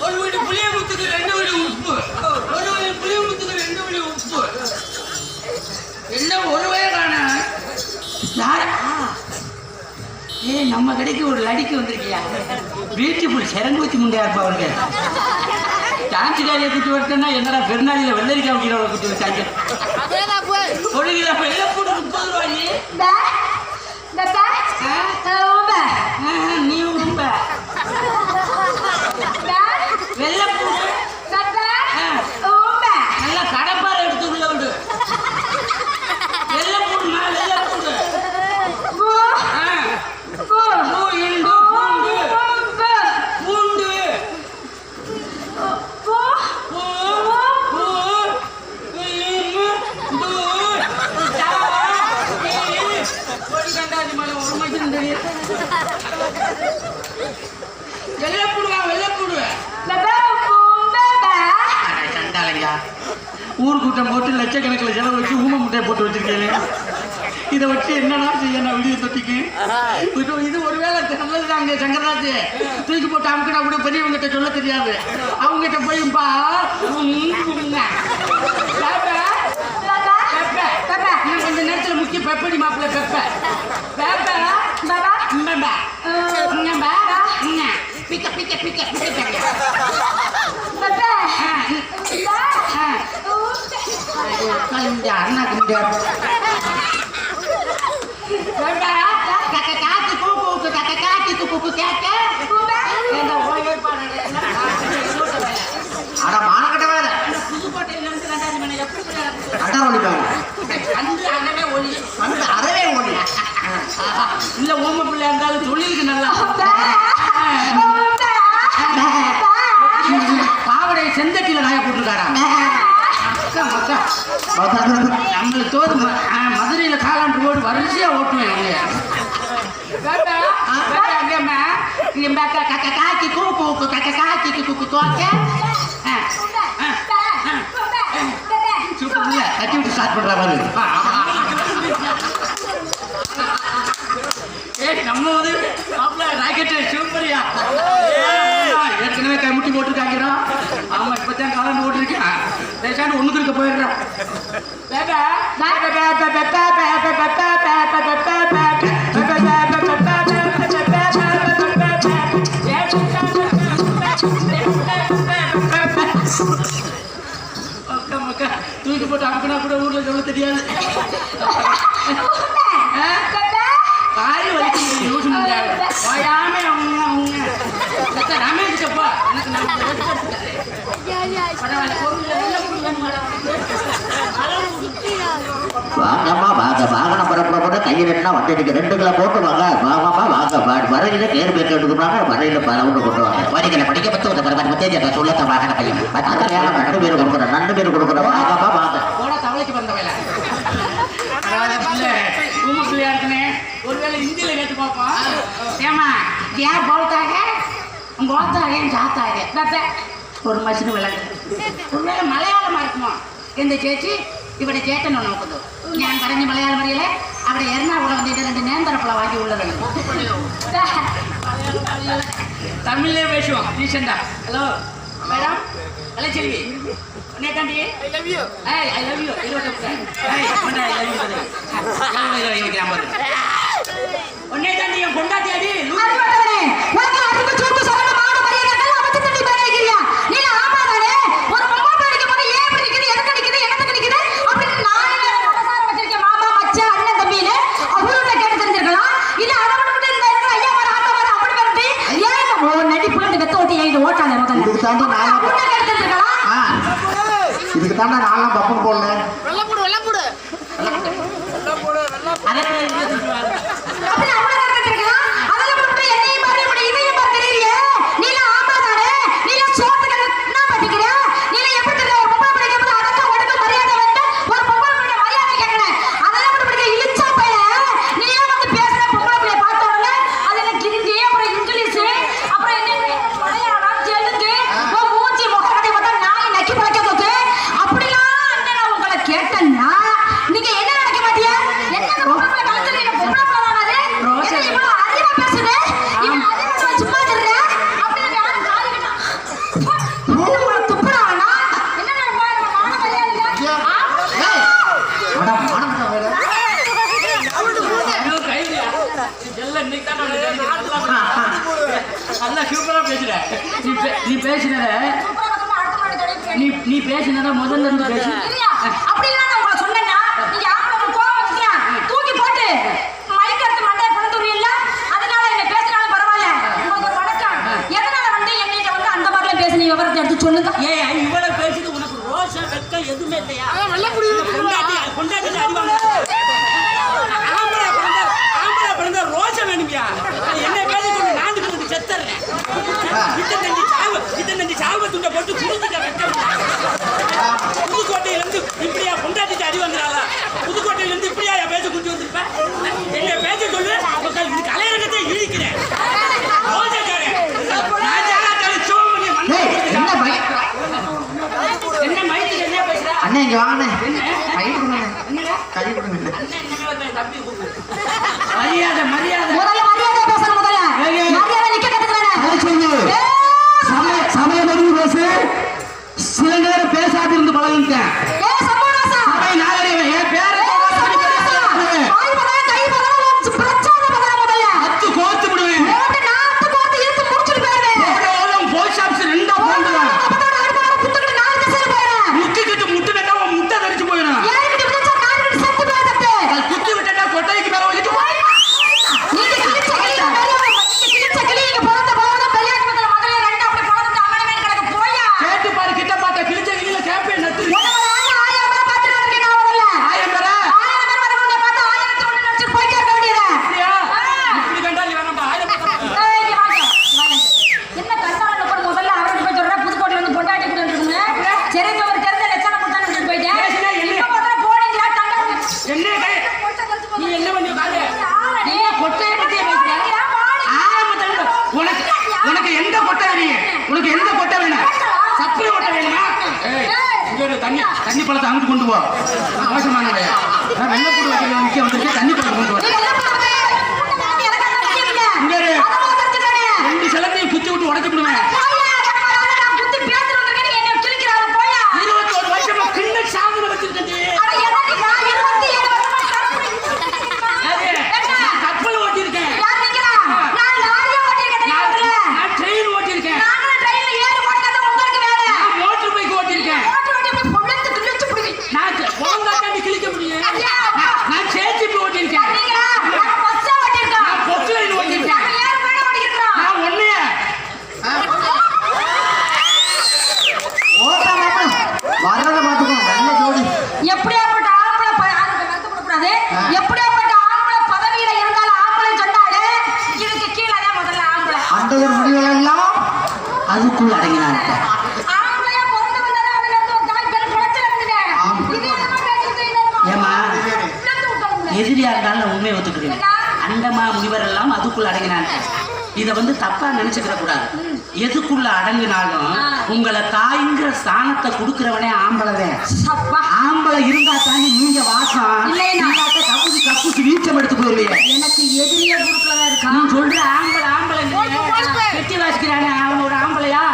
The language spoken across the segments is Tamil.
ஒரு வீடு புளியமுத்துக்கு ரெண்டு வீடு உப்பு. ஒரு வீடு புளியமுத்துக்கு ரெண்டு வீடு உப்பு. என்ன ஒரு நம்ம கடைக்கு ஒரு லடிக்கு வந்திருக்கியா? பியூட்டிஃபுல் சிறங்குத்தி முண்டையா இருப்பா அவனுக்கு டான்ஸ் காரியை குட்டி வரட்டேன்னா என்னடா பெருநாளில வெள்ளரிக்காய் வைக்கிறவங்க குட்டி வச்சாங்க? ஒரு கிலோ வெள்ளை பூடு முப்பது ரூபாய் பே பே பே ஓம்பே நீ ரொம்ப பே வெள்ளை பூடு பே பே ஓம்பே நல்லா கடப்பாறை எடுத்து உள்ள விடு வெள்ளை பூடுமா வெள்ளை பூடு பூ ஆ, பூ பூ இண்டு பூண்டு பூ பூண்டு பூ பூ பூ இம்மு, பூ, தாவா, ஈ, கொடி கண்டாதி மலை ஒரு மனுஷன் தெரியும் வெள்ளை பூடுவா வெள்ளை பூடு பே பே ஓம்பே பே அட சண்டாளையா ஊர் கூட்டம் போட்டு லட்சக்கணக்கில் செலவு வச்சு ஊமை முட்டையை போட்டு வச்சிருக்கேன். இதை வச்சு என்னடா செய்ய நான் விடிய தொட்டிக்கு? இது இது ஒருவேளை நல்லதுதாங்க சங்கராஜ். தூக்கி போட்டு அமுக்கினா கூட பெரியவங்கிட்ட சொல்ல தெரியாது. அவங்ககிட்ட போயும்பா கொஞ்ச நேரத்துல முக்கிய பெப்படி மாப்பிள்ள பெப்ப. பிக்க பிக்க பிக்க பிக்க பிக்க பே ஆ, ஆ. கலிண்டா, அண்ணா கக்க காத்து கூ கூக்கு, கக்க காத்து கூ கேட்க. ஏண்டா, அட மானக்கட்ட வேலை புதுக்கோட்டையில இருந்து ரெண்டாவது மணி எப்படி போய் அதான் ஒழிப்பாங்க அந்த அண்ணனே ஒளி. அந்த அறவே ஒளி ஆஹா, இல்ல ஊமை பிள்ளை இருந்தாலும் தொழிலுக்கு நல்லா பாவடை செந்தட்டில நம்மளுக்கு தோது மதுரையில் காலாண்டு போட்டு வரிசையாக ஓட்டுவேன் இல்லையா காக்கி கூக்கு கக்க காக்கி கூக்கு தோக்க சூப்பர் தட்டி விட்டு ஸ்டார்ட் பண்ணுற மாதிரி நம்ம உதவி போயிடுறோம் தூக்கி போட்டு அமுக்கினா கூட ஊர்ல சொல்ல தெரியாது ஆ? காய் யூஸ் முடியாது வாயாம அவங்க அவங்க ரமேஷ் அப்பா வாங்கம்மா வாங்க வாகனம் பரப்புற கூட கையில் வண்டிக்கு ரெண்டு கிலோ போட்டு வாங்க. வாங்கம்மா வாங்க வா- வரையில கேர் பேக் எடுத்துக்கிறாங்க வரையில பரவுண்டு கொண்டு வாங்க. வரிகளை படிக்க பத்து ஒரு பரவாயில்ல. மத்திய சொல்லத்த வாகன பையன். வேலை ரெண்டு பேர் கொடுக்குறேன் ரெண்டு பேர் கொடுக்குறேன் வாங்கம்மா வாங்க. போட தவளைக்கு வேலை. பிள்ளையா இருக்குனே ஒருவேளை ஹிந்தியில கேட்டு பார்ப்போம். ஏமா ஏன் போல்தாக போத்தாக ஜாத்தாக ஒரு மனுஷனும் விளங்க உண்மையில மலையாளமா இருக்குமா எந்த சேச்சி ഇവിടെ ചേട്ടനോ നോക്കുന്നത് ഞാൻ പറഞ്ഞ മലയാള പറയലെ അവിടെ എറണാകുളം വന്നിട്ട് രണ്ട് നേന്ത്രപ്പള വാങ്ങി ഉള്ളത് തമിഴിലെ പേശുവാ ടീച്ചണ്ട ഹലോ മേഡം ഹലോ ചെൽവി உன்னை தாண்டி ஒன்னே love you I love you இருபத்தி ஏய் கொண்டா ஐ தாண்டி என் பொண்டாட்டி அடி இதுக்காண்டி நான் இதுக்கு தான் நான் நாலாம் போடல. வெள்ளம் போடு வெள்ளம் போடு வெள்ளம் போடு வெள்ளம் போடு நல்லா சூப்பரா பேசுற. நீ பேசினத நீ நீ பேசினத முதல்ல இருந்து பேசு. யானை கை கொடுங்க கை கொடுங்க பழத்தை அங்கிட்டு கொண்டு போ அவசியமானவையா வெள்ளை கூட வைக்கிற முக்கியம். வந்திருக்கு தண்ணி பழத்தை கொண்டு வா. இத வந்து தப்பா நினைச்சுக்கிற கூடாது எதுக்குள்ள அடங்கினாலும் உங்களை தாய்ங்கிற ஸ்தானத்தை கொடுக்கிறவனே ஆம்பளவே. ஆம்பளை இருந்தா தாண்டி நீங்க வாசம். கப்புச்சு கப்புச்சு வீச்சம் எடுத்து போயிருவீங்க எனக்கு எதிரியா குரூப்ல தான் சொல்ற ஆம்பளை ஆம்பளை கெட்டி வாசிக்கிறானே அவன் ஆம்பளையா?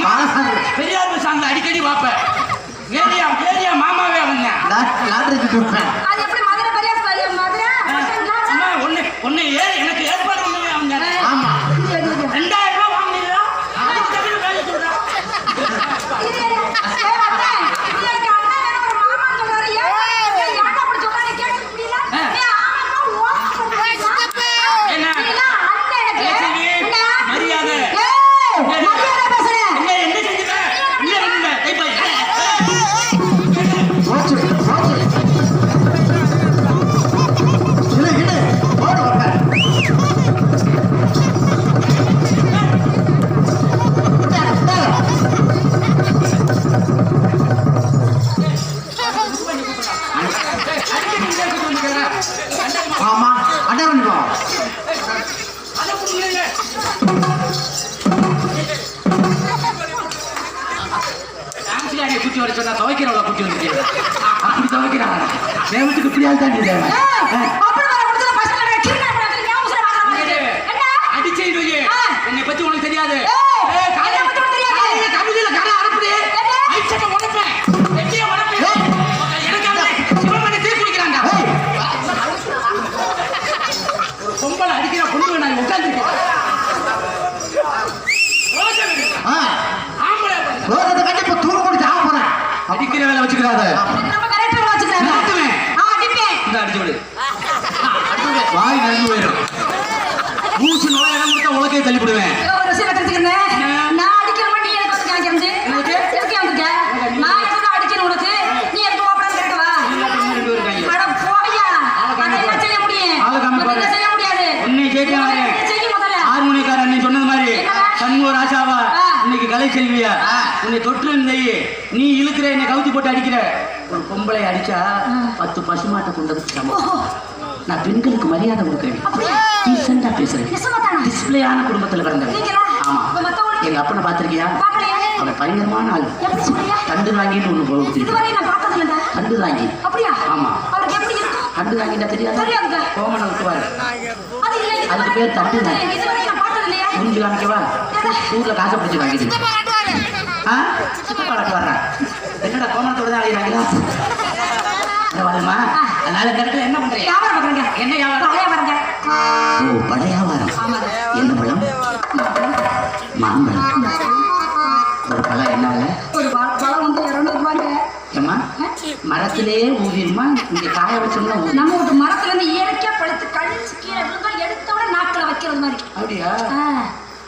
தெரியுமா? பெரியார் சாங்ல அடிக்கடி பார்ப்பேன் ஏரியா ஏரியா மாமாவே அவங்க லாட்டரிக்கு கொடுப்பேன் துவைக்கிறவள குட்டி வந்துருக்கீங்க அப்படி துவைக்கிறாங்க தேவத்துக்கு இப்படியால் தாண்டி சொன்னது மாதிரி என்னடா? சண்முக ராஜாவா? ஆ. இன்னைக்கு கலை செல்வியா. உன்னை தொற்று இருந்தையே நீ இழுக்கிற என்னை கவுத்தி போட்டு அடிக்கிற. ஒரு பொம்பளை அடிச்சா. பத்து பசுமாட்டை கொண்டதுக்கு சமம் நான் பெண்களுக்கு மரியாதை அப்படியா? டீசெண்டா பேசுறேன். டிஸ்பிளேயான குடும்பத்துல பிறந்தவன். ஆமா. எங்க அப்பனை பாத்திருக்கியா அவன் பயங்கரமான ஆள். கண்டு வாங்கின்னு ஒண்ணு போகுது கண்டு வாங்கி. ஆமா. கண்டு வாங்கிட்டா தெரியாது. கோமனை விட்டுவாரு அதுக்கு பேர் இல்லையா புரிஞ்சு காமிக்கவா? ஊர்ல காசை பிடிச்சி வாங்கிட்டு சித்தப்பா காட்டுவாரு. ஆ? சித்தப்பா காட்டு வர்றேன் என்னடா கோமணத்தோட தான் அழைகிறாங்களா வருமா. அதனால இந்த இடத்துல என்ன பண்றீங்க? வியாபாரம் என்ன வியாபாரம்? பழைய வரங்க ஓ பழையாவாரம் ஆமாங்க என்ன பழம்? மாம்பழம். ஒரு பழம் என்ன விலை? ஒரு பழம் வந்து இரநூறு ரூபாங்க. மரத்திலே ஊதிருமா இங்க காய வச்சோம்னா நம்ம ஒரு மரத்துல இருந்து இயற்கையா பழுத்து கழிச்சு கீழே விழுந்தா எடுத்த உடனே நாக்குல வைக்கிறது மாதிரி. அப்படியா.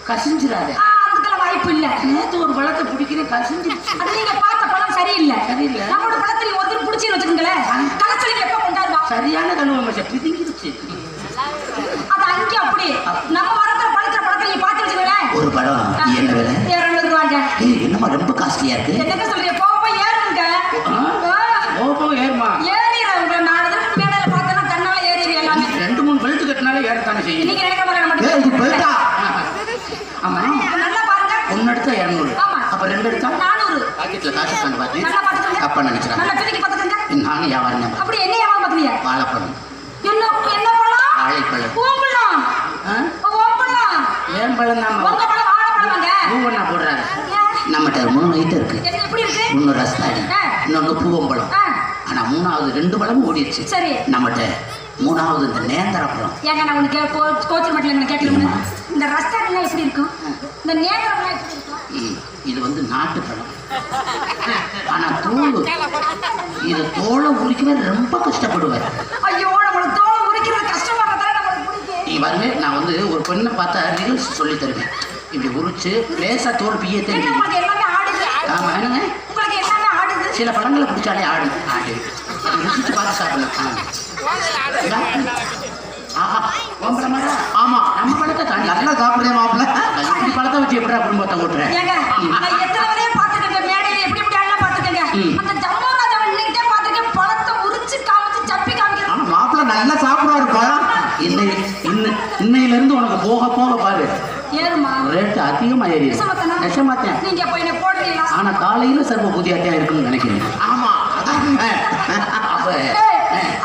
கசிஞ்சிடாத. அதுக்கெல்லாம் வாய்ப்பு இல்ல. நேத்து ஒரு பழத்தை பிடிக்கிறேன் கசிஞ்சிருச்சு அது நீங்க பார்த்த பழம் சரியில்லை. சரியில்லை. நம்மளோட பழத்தை நீ ஒருத்தர் பிடிச்சி வச்சுக்கோங்களேன். கொண்டாடுவா சரியான கழுவ மச்சம் பிதுங்கிருச்சு அது அங்கே அப்படி. நம்ம மரத்துல பழுக்கிற பழத்தை நீ பார்த்து வச்சுக்கோங்களேன் ஒரு பழம் என்ன விலை? இரநூறு ரூபாங்க ரொம்ப காஸ்ட்லியா இருக்கு? என்னங்க சொல்றீங்க போக போய் ஏறுங்க. ஓப்போ ஏறுமா. ஏறிடுறாங்க நாலு தடவை மேடையில பார்த்தோன்னா தன்னால ஏறிடு எல்லாமே. ரெண்டு மூணு பெல்ட் கட்டினாலே ஏறத்தானே செய்யும். நீங்க நினைக்கிற மாதிரி மட்டும் ஆமா. நல்லா பாருங்க. ஒன்னு எடுத்தா இரநூறு. ஆமா. அப்ப ரெண்டு எடுத்தா? நானூறு. பாக்கெட்ல காசு நல்லா பாத்துக்கோங்க. அப்பா நல்லா பாத்துக்கோங்க நானும் வியாபாரம் அப்படி என்ன பாக்குறீங்க வாழைப்பழம் என்ன என்ன பழம்? வாழைப்பழம் ஓம்பழம் ஆ? ஓம்பழம் ஏன் பழம் தான் உங்க பழம் வாழைப்பழம் வாங்க. பூவண்ணா போடுறாரு. நம்மகிட்ட மூணு ஐட்டம் இருக்கு. என்ன எப்படி இருக்கு? ரஸ்தாடி ஆ. இன்னொன்று பூவம்பழம் ஆனா மூணாவது ரெண்டு பழமும் ஓடிடுச்சு. சரி. நம்மகிட்ட மூணாவது இந்த நேந்திர பழம். ஏங்க நான் உனக்கு கோ- கோச்சிங் மட்டும் நான் கேட்கல இந்த ரஸ்தாடிலாம் எப்படி இருக்கும்? இந்த நேந்திரம்லாம் எப்படி இருக்கும்? இது வந்து நாட்டு பழம். ஆனா தோல் இது தோலை உரிக்கவே ரொம்ப கஷ்டப்படுவேன். ஐயோ நம்மளுக்கு தோலை உரிக்கிறது கஷ்டப்படுறதால நீ வருவே நான் வந்து ஒரு பெண்ணை பார்த்தா ரீல்ஸ் சொல்லி தருவேன். இப்படி உரிச்சு லேசா தோல் பிய தெரிஞ்சு உங்களுக்கு எல்லாமே ஆடுது? ஆமா என்னங்க? உங்களுக்கு எல்லாமே ஆடுது? சில பழங்களை பிடிச்சாலே ஆடும். ஆடு ருசிச்சு பார்த்து சாப்பிடலாம்? ஆமா நம்ம பழத்தை தாண்டி நல்லா சாப்பிடுறேன் மாப்பிள்ள. இப்படி பழத்தை வச்சு எப்படா குடும்பத்தை ஓட்டுறேன் ஏங்க நான் எத்தனை வரையும் பார்த்துருக்கேன் மேடையில எப்படி எப்படி அந்த ஜம்மராஜா நின்னுட்டே பார்த்துருக்கேன் பழத்தை உரிச்சு காமிச்சு சப்பி காமிக்கிறது. ஆனா மாப்பிள்ள நல்லா சாப்பிடுவாரு பழம் இன்னை இன்ன இன்னையில இருந்து உனக்கு போக போக பாரு. ஏறுமா ரேட்டு அதிகமா ஏறிடுது நெசமாத்தானா? நீங்க போய் என்ன போடுறீங்களா? ஆனா காலையில சர்வ புதியாட்டியா இருக்குன்னு நினைக்கிறேன். ஆமா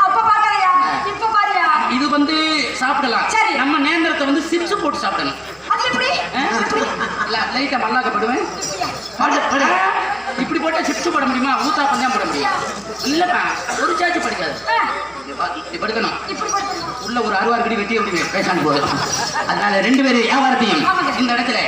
அப்ப பாக்கறியா இப்ப பாரியா? இது வந்து சாப்பிடலாம். சரி. நம்ம நேந்திரத்தை வந்து சிப்ஸ் போட்டு சாப்பிடணும். அது எப்படி? லைட்டா மல்லாக்கப்படுவேன் பாடு, பாடு. முடியுமா? ஊத்தா பஞ்சம் போட முடியும். இல்லப்பா ஒரு சாச்சு படிக்காது. இப்படி படுக்கணும். உள்ள ஒரு அறுவாறு கடி வெட்டி அப்படி பேசாம போதும் அதனால ரெண்டு பேரும் வியாபாரத்தையும். இந்த இடத்துல